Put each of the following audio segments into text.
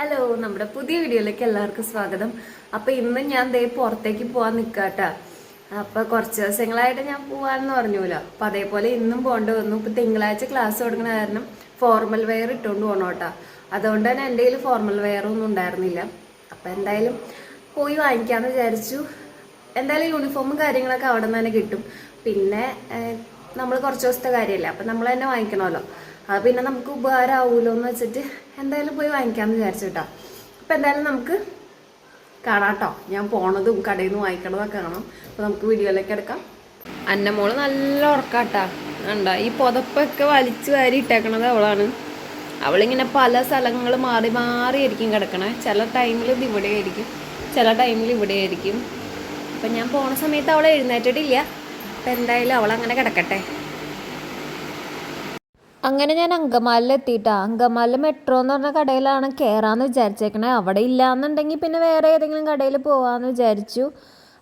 Hello നമ്മുടെ പുതിയ വീഡിയോയിലേക്ക് എല്ലാവർക്കും സ്വാഗതം. അപ്പൊ ഇന്ന് ഞാൻ ദേ പുറത്തേക്ക് പോവാൻ നിക്കാട്ടാ. അപ്പൊ കുറച്ച് ദിവസങ്ങളായിട്ട് ഞാൻ പോവാന്ന് പറഞ്ഞൂലോ. അപ്പൊ അതേപോലെ ഇന്നും പോകേണ്ടി വന്നു. ഇപ്പൊ തിങ്കളാഴ്ച ക്ലാസ് തുടങ്ങുന്ന കാരണം ഫോർമൽ വെയർ ഇട്ടുകൊണ്ട് പോണോട്ടാ. അതുകൊണ്ട് തന്നെ എന്റെ കയ്യിൽ ഫോർമൽ വെയർ ഒന്നും ഉണ്ടായിരുന്നില്ല. അപ്പൊ എന്തായാലും പോയി വാങ്ങിക്കാന്ന് വിചാരിച്ചു. എന്തായാലും യൂണിഫോമും കാര്യങ്ങളൊക്കെ അവിടെ നിന്ന് തന്നെ കിട്ടും. പിന്നെ നമ്മൾ കുറച്ച് ദിവസത്തെ കാര്യമല്ലേ അപ്പം നമ്മൾ തന്നെ വാങ്ങിക്കണമല്ലോ. അത് പിന്നെ നമുക്ക് ഉപകാരമാവുമല്ലോ എന്ന് വെച്ചിട്ട് എന്തായാലും പോയി വാങ്ങിക്കാമെന്ന് വിചാരിച്ചു കേട്ടോ. അപ്പം എന്തായാലും നമുക്ക് കാണാട്ടോ ഞാൻ പോണതും കടയിൽ നിന്ന് വാങ്ങിക്കണതൊക്കെ കാണാം. അപ്പോൾ നമുക്ക് വീഡിയോയിലേക്ക് എടുക്കാം. അന്നമോൾ നല്ല ഉറക്കാട്ടാ. കണ്ട ഈ പുതപ്പൊക്കെ വലിച്ചു വാരി ഇട്ടേക്കണത് അവളാണ്. അവളിങ്ങനെ പല സ്ഥലങ്ങൾ മാറി മാറി ആയിരിക്കും കിടക്കണേ. ചില ടൈമിൽ ഇത് ഇവിടെ ആയിരിക്കും ചില ടൈമിൽ ഇവിടെ ആയിരിക്കും. അപ്പം ഞാൻ പോണ സമയത്ത് അവൾ എഴുന്നേറ്റിട്ടില്ല. അപ്പം എന്തായാലും അവളങ്ങനെ കിടക്കട്ടെ. അങ്ങനെ ഞാൻ അങ്കമാലിൽ എത്തിയിട്ടാ. അങ്കമാലിൽ മെട്രോ എന്ന് പറഞ്ഞ കടയിലാണ് കയറാന്ന് വിചാരിച്ചേക്കണേ. അവിടെ ഇല്ലാന്നുണ്ടെങ്കിൽ പിന്നെ വേറെ ഏതെങ്കിലും കടയിൽ പോവാന്ന് വിചാരിച്ചു.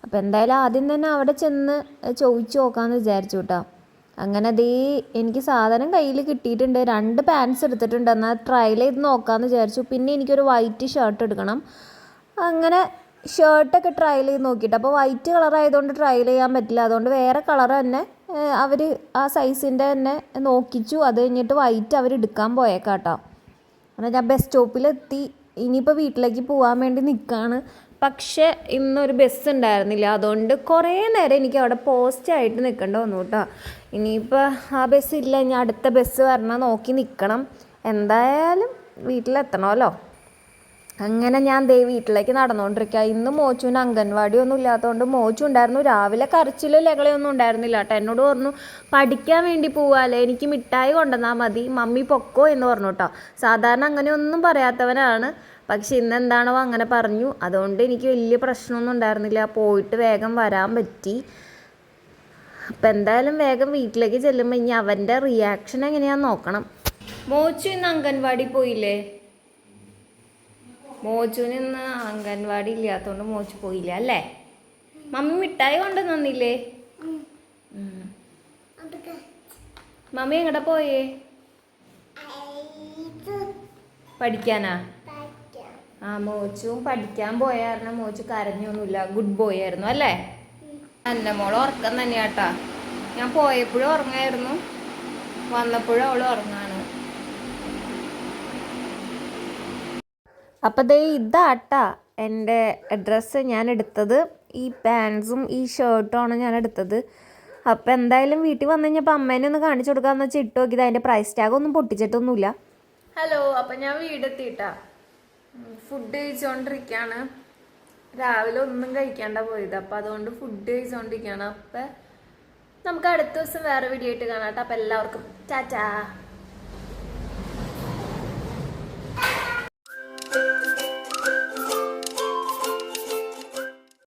അപ്പം എന്തായാലും ആദ്യം തന്നെ അവിടെ ചെന്ന് ചോദിച്ചു നോക്കാമെന്ന് വിചാരിച്ചു കേട്ടോ അങ്ങനെ ദേ എനിക്ക് സാധനം കയ്യിൽ കിട്ടിയിട്ടുണ്ട്. രണ്ട് പാൻസ് എടുത്തിട്ടുണ്ട്. എന്നാൽ ട്രയൽ ചെയ്ത് നോക്കാമെന്ന് വിചാരിച്ചു. പിന്നെ എനിക്കൊരു വൈറ്റ് ഷർട്ട് എടുക്കണം. അങ്ങനെ ഷർട്ടൊക്കെ ട്രയൽ ചെയ്ത് നോക്കിയിട്ട്. അപ്പോൾ വൈറ്റ് കളർ ആയതുകൊണ്ട് ട്രയൽ ചെയ്യാൻ പറ്റില്ല. അതുകൊണ്ട് വേറെ കളർ തന്നെ അവർ ആ സൈസിന്റെ തന്നെ നോക്കിച്ചു. അത് കഴിഞ്ഞിട്ട് വൈറ്റ് അവർ എടുക്കാൻ പോയേക്കാട്ടോ. അങ്ങനെ ഞാൻ ബസ് സ്റ്റോപ്പിലെത്തി ഇനിയിപ്പോൾ വീട്ടിലേക്ക് പോകാൻ വേണ്ടി നിൽക്കുകയാണ് പക്ഷേ ഇന്നൊരു ബസ് ഉണ്ടായിരുന്നില്ല. അതുകൊണ്ട് കുറേ നേരം എനിക്ക് അവിടെ പോസ്റ്റായിട്ട് നിൽക്കേണ്ട വന്നു കേട്ടോ ഇനിയിപ്പോൾ ആ ബസ് ഇല്ല. ഇനി അടുത്ത ബസ് വരണം. നോക്കി നിൽക്കണം എന്തായാലും വീട്ടിലെത്തണമല്ലോ. അങ്ങനെ ഞാൻ ദേ വീട്ടിലേക്ക് നടന്നുകൊണ്ടിരിക്കുക ഇന്ന് മോച്ചുവിന് അംഗൻവാടി ഒന്നും ഇല്ലാത്തതുകൊണ്ട് മോച്ചു ഉണ്ടായിരുന്നു. രാവിലെ കറിച്ചിലോ ലകളയൊന്നും ഉണ്ടായിരുന്നില്ല. കേട്ടോ എന്നോട് പറഞ്ഞു പഠിക്കാൻ വേണ്ടി പോവാല്ലേ? എനിക്ക് മിഠായി കൊണ്ടുവന്നാൽ മതി. മമ്മി പൊക്കോ? എന്ന് പറഞ്ഞു കേട്ടോ സാധാരണ അങ്ങനെയൊന്നും പറയാത്തവനാണ്. പക്ഷെ ഇന്ന് എന്താണോ അങ്ങനെ പറഞ്ഞു. അതുകൊണ്ട് എനിക്ക് വലിയ പ്രശ്നമൊന്നും ഉണ്ടായിരുന്നില്ല. പോയിട്ട് വേഗം വരാൻ പറ്റി. അപ്പം എന്തായാലും വേഗം വീട്ടിലേക്ക് ചെല്ലുമ്പോൾ ഇനി അവന്റെ റിയാക്ഷൻ എങ്ങനെയാണെന്ന് നോക്കണം. മോച്ചു ഇന്ന് അംഗൻവാടി പോയില്ലേ? ഇന്ന് അംഗൻവാടി ഇല്ലാത്തതുകൊണ്ട് മോച്ചു പോയില്ല അല്ലേ? മമ്മി മിഠായി കൊണ്ട് തന്നില്ലേ. മമ്മി എങ്ങടെ പോയേ? പഠിക്കാനാ? ആ മോച്ചും പഠിക്കാൻ പോയ കാരണം മോച്ചു കരഞ്ഞൊന്നുമില്ല. ഗുഡ് ബോയ് ആയിരുന്നു അല്ലേ? എന്റെ മോൾ ഉറക്കം തന്നെയാട്ടാ. ഞാൻ പോയപ്പോഴും ഉറങ്ങായിരുന്നു. വന്നപ്പോഴും അവൾ ഉറങ്ങാണ് അപ്പോൾ ദേ ഇതാട്ടാ എന്റെ ഡ്രസ്സ് ഞാൻ എടുത്തത് ഈ പാൻസും ഈ ഷർട്ടുമാണ് ഞാൻ എടുത്തത് അപ്പോൾ എന്തായാലും വീട്ടിൽ വന്നു കഴിഞ്ഞപ്പോൾ അമ്മേനെ ഒന്ന് കാണിച്ചു കൊടുക്കാമെന്ന് വെച്ചാൽ ഇട്ട് നോക്കിയത്. അതിന്റെ പ്രൈസ് ടാഗ് ഒന്നും പൊട്ടിച്ചിട്ടൊന്നുമില്ല. ഹലോ അപ്പം ഞാൻ വീടെത്തിയിട്ടാ. ഫുഡ് കഴിച്ചുകൊണ്ടിരിക്കുകയാണ് രാവിലെ ഒന്നും കഴിക്കാണ്ട പോയത്. അപ്പം അതുകൊണ്ട് ഫുഡ് കഴിച്ചുകൊണ്ടിരിക്കുകയാണ് അപ്പം നമുക്ക് അടുത്ത ദിവസം വേറെ വീഡിയോ ആയിട്ട് കാണാം കേട്ടോ. അപ്പം എല്ലാവർക്കും ടാറ്റാ.